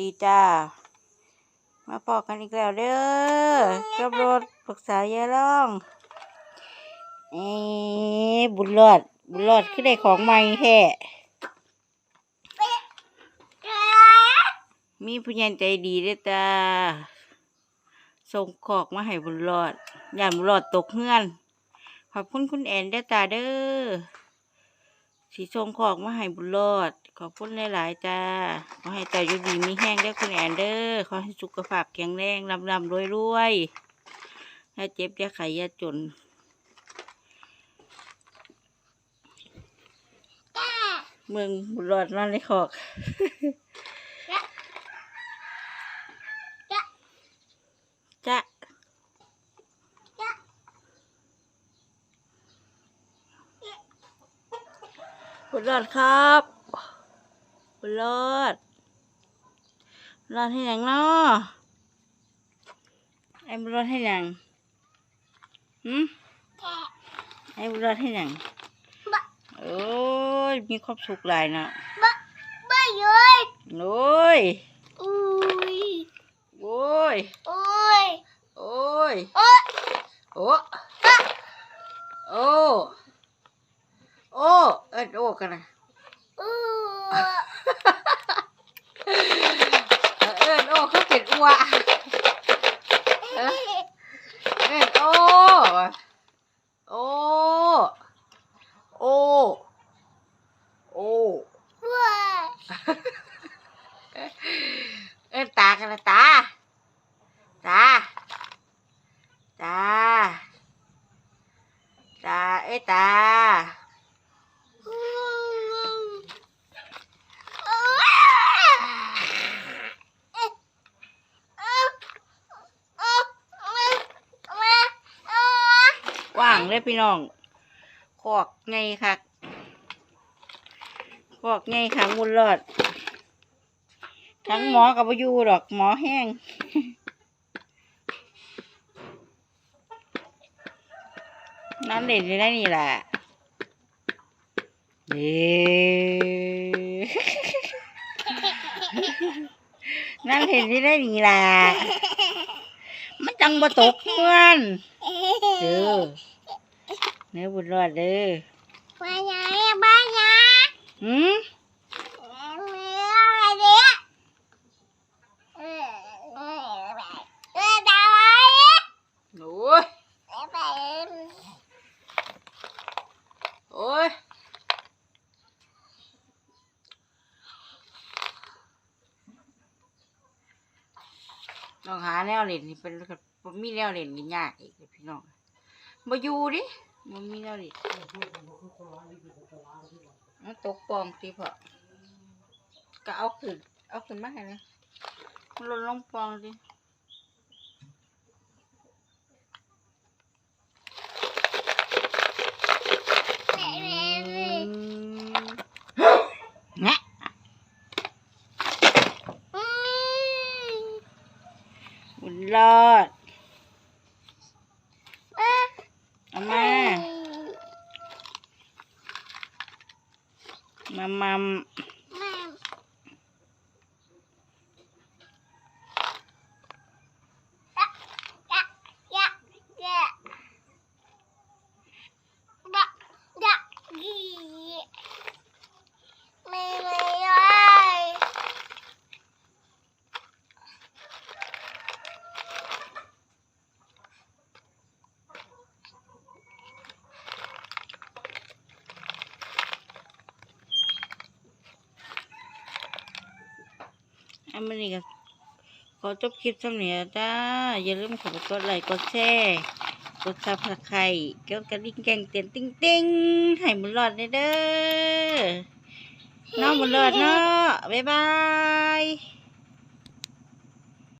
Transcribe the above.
ดีจ้า มาพอกกันอีกแล้วเด้อกับรถปรึกษายายร่องเอ้บุญรอด บุญรอดคือได้ของใหม่แท้มีผู้ใหญ่ใจดีเด้อจ้าส่งขอกมาให้บุญรอด อย่าบุญรอดตกเงื่อน ขอบคุณคุณแอนเด้อจ้าเด้อ สีส่งของมาให้บุญรอด ขอบคุณหลาย ๆ จ้า ขอให้เจ้าอยู่ดีมีแห้งได้อคุณแอนเด้อขอให้สุขภาพแข็งแรงลำลำรวยรวยๆอย่าเจ็บอย่าไข้อย่าจนเมืองบุญรอดนอนในคอกจ้ะ บุญรอดครับบุญรอดบุญรอดให้หนังเนาะไอ้บุญรอดให้หนังหืมไอ้บุญรอดให้หนังโอ้ยมีความสุขหลายเนาะโอ้ยโอ้ยโอ้ยโอ้ยโอ้โอ้โอ้ โอ้เอิดโอ้กันนะเอิดโอ้เขาเป็นอ้วเอิดโอ้โอ้โอ้โอ้เอิ้นตากันละตาตาตาตาเอ้ตา ว่าง เลยพี่น้องขอกไงค่ะขอกไงค่ะมุนรอด ทั้งหมอกับพยูดอกหมอแห้งนั่นเด่นอยู่ได้นี่แหละเด้นั่นเห็นที่ได้นี่แหละมันจังบ่ตกเพื่อนเด้อ เนื้อบุญรอดเด้อหืมโอ้ยโอ้ยต้องหาแนวเล่นนี่เป็นบ่มีแนวเล่นนี่ยากอีกเลยพี่น้องมาอยู่ดิ มันมีแนวเล่นมันตกปองตีพอก็เอาขึ้น เอาขึ้นมาให้เลยมันหล่นลงปองดิอืมแงะบุญรอด เอามามามัม อันนี้ก็ขอจบคลิปสำเนียจ้า อย่าลืมกดกดไลค์กดแชร์กดซับสไครต์เกี่ยวกับดิ่งแกงเตียนติ้งติ้งให้บุญรอดเด้อเด้อน้องบุญรอดเนาะบ๊ายบาย